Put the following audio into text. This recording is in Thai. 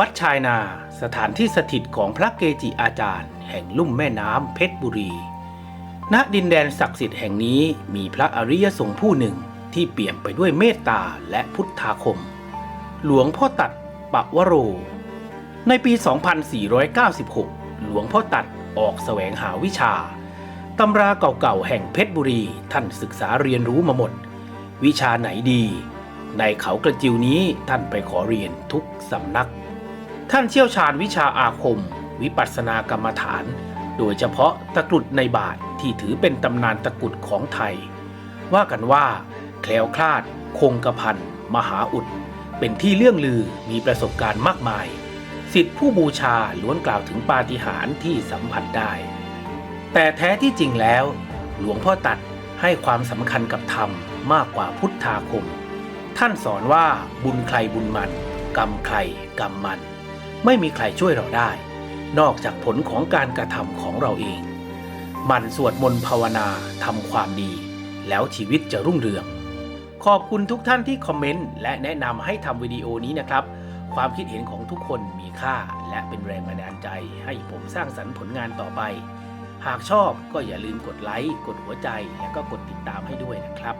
วัดชายนาสถานที่สถิตของพระเกจิอาจารย์ แห่งลุ่มแม่น้ำเพชรบุรี ณ ดินแดนศักดิ์สิทธิ์แห่งนี้มีพระอริยสงฆ์ผู้หนึ่งที่เปี่ยมไปด้วยเมตตาและพุทธาคม หลวงพ่อตัดปะวโร ในปี 2496 หลวงพ่อตัดออกแสวงหาวิชา ตำราเก่าๆ แห่งเพชรบุรีท่านศึกษาเรียนรู้มาหมด วิชาไหนดี ในเขากระจิวนี้ท่านไปขอเรียนทุกสำนัก ท่านเชี่ยวชาญวิชาอาคม วิปัสสนากรรมฐาน โดยเฉพาะตะกรุดในบาทที่ถือเป็นตำนานตะกรุดของไทย ว่ากันว่า แคล้วคลาด คงกระพันมหาอุด เป็นที่เรื่องลือมีประสบการณ์มากมาย สิทธิผู้บูชาล้วนกล่าวถึงปาฏิหาริย์ที่สัมผัสได้ แต่แท้ที่จริงแล้ว หลวงพ่อตัดให้ความสำคัญกับธรรมมากกว่าพุทธาคม ท่านสอนว่าบุญใครบุญมัน กรรมใครกรรมมัน ไม่มีใครช่วยเราได้ นอกจากผลของการกระทำของเราเอง มันสวดมนต์ภาวนาทำความดี แล้วชีวิตจะรุ่งเรือง ขอบคุณทุกท่านที่คอมเมนต์และแนะนำให้ทำวิดีโอนี้นะครับ ความคิดเห็นของทุกคนมีค่า และเป็นแรงบันดาลใจ ให้ผมสร้างสรรค์ผลงานต่อไป หากชอบก็อย่าลืมกดไลค์กดหัวใจ และก็กดติดตามให้ด้วยนะครับ